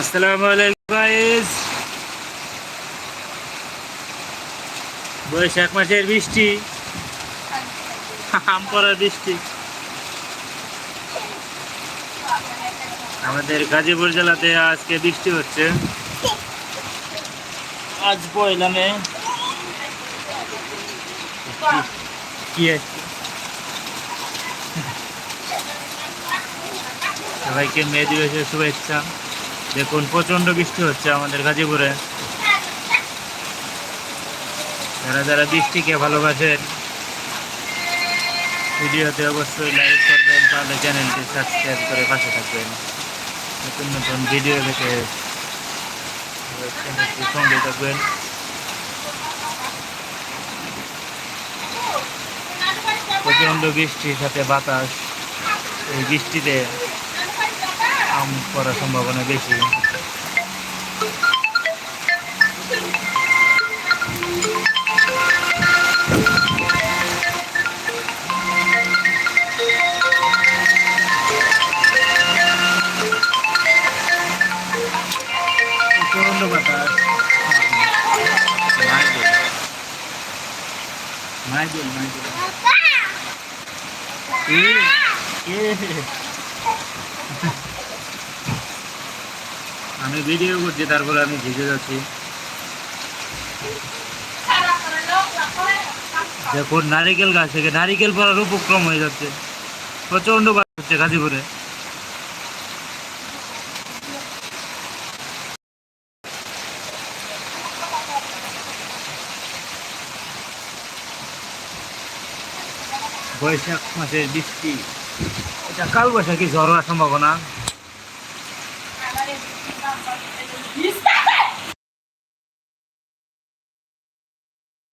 আসসালামু আলাইকুম গাইস। বৈশাখ মাসের বৃষ্টি। আম পড়ার বৃষ্টি। আমাদের গাজীপুর জেলাতে আজকে বৃষ্টি হচ্ছে। আজ পয়লা কি আছে? সবাইকে মে দিবসের শুভেচ্ছা। দেখুন প্রচণ্ড বৃষ্টি হচ্ছে আমাদের গাজীপুরে। যারা যারা বৃষ্টিকে ভালোবাসেন ভিডিওতে অবশ্যই লাইক করবেন, তাহলে চ্যানেলটি সাবস্ক্রাইব করে পাশে থাকবেন। নতুন নতুন ভিডিও দেখে সঙ্গে থাকবেন। প্রচণ্ড বৃষ্টির সাথে বাতাস, এই বৃষ্টিতে আম করার সম্ভাবনা বেশি প্রচণ্ড বাতাস মাইকেল মাইকেল মাইকেল কে কে আমি ভিডিও করছি, তারপরে আমি ভিজে যাচ্ছি। দেখুন, নারিকেল গাছ থেকে নারিকেল পড়ার উপক্রম হয়ে যাচ্ছে। প্রচণ্ড বাস হচ্ছে গাজীপুরে। বৈশাখ মাসের বৃষ্টি। এটা কাল বৈশাখী ঝড় হওয়ার সম্ভাবনা। agora existe uma foto de vista.